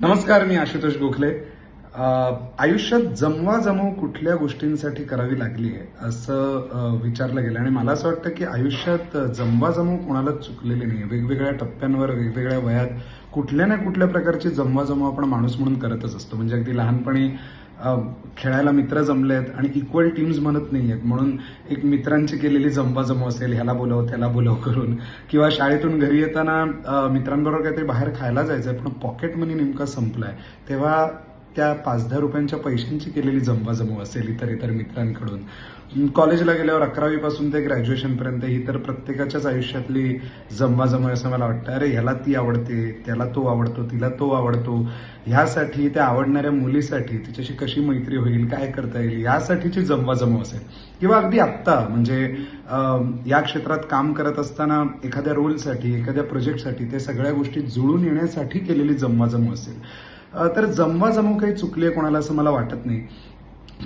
नमस्कार मी आशुतोष गोखले. आयुष्यात जमवा जमव कुठल्या गोष्टींसाठी करावी लागली आहे असं विचारलं गेलं. आणि मला असं वाटतं की आयुष्यात जमवा जमव कोणालाच चुकलेली नाही वेगवेगळ्या टप्प्यांवर वेगवेगळ्या वयात कुठल्या ना कुठल्या प्रकारची जमवा जमव आपण माणूस म्हणून करतच असतो. म्हणजे अगदी लहानपणी खेळायला मित्र जमले आहेत आणि इक्वल टीम्स म्हणत नाही आहेत म्हणून एक मित्रांची केलेली जमवा जमव असेल ह्याला बोलव त्याला बोलव करून. किंवा शाळेतून घरी येताना मित्रांबरोबर काहीतरी बाहेर खायला जायचंय पण पॉकेट मनी नेमका संपलाय. तेव्हा त्या पाच दहा रुपयांच्या पैशांची केलेली जमवाजमव असेल इतर इतर मित्रांकडून. कॉलेजला गेल्यावर अकरावी पासून ते ग्रॅज्युएशन पर्यंत ही तर प्रत्येकाच्याच आयुष्यातली जमवाजमव असं मला वाटतं. अरे ह्याला ती आवडते त्याला तो आवडतो तिला तो आवडतो. ह्यासाठी त्या आवडणाऱ्या मुलीसाठी तिच्याशी कशी मैत्री होईल काय करता येईल यासाठीची जमवाजमव असेल. किंवा अगदी आत्ता म्हणजे या क्षेत्रात काम करत असताना एखाद्या रोलसाठी एखाद्या प्रोजेक्टसाठी ते सगळ्या गोष्टी जुळून येण्यासाठी केलेली जमवाजमव असेल. तर जमवाजमव काही चुकली आहे कोणाला असं मला वाटत नाही.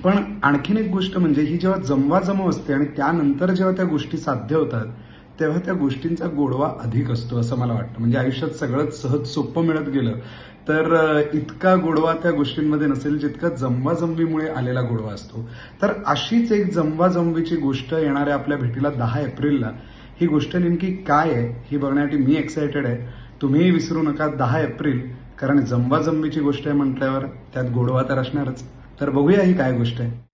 पण आणखीन एक गोष्ट म्हणजे ही जेव्हा जमवाजमव असते आणि त्यानंतर जेव्हा त्या गोष्टी साध्य होतात तेव्हा त्या गोष्टींचा गोडवा अधिक असतो असं मला वाटतं. म्हणजे आयुष्यात सगळंच सहज सोपं मिळत गेलं तर इतका गोडवा त्या गोष्टींमध्ये नसेल जितका जमवाजमवीमुळे आलेला गोडवा असतो. तर अशीच एक जमवाजमवीची गोष्ट येणाऱ्या आपल्या भेटीला दहा एप्रिलला. ही गोष्ट नेमकी काय आहे ही बघण्यासाठी मी एक्सायटेड आहे. तुम्हीही विसरू नका दहा एप्रिल कारण जमवाजमवीची गोष्ट आहे म्हटल्यावर त्यात गोडवा तर असणारच. तर बघूया ही काय गोष्ट आहे.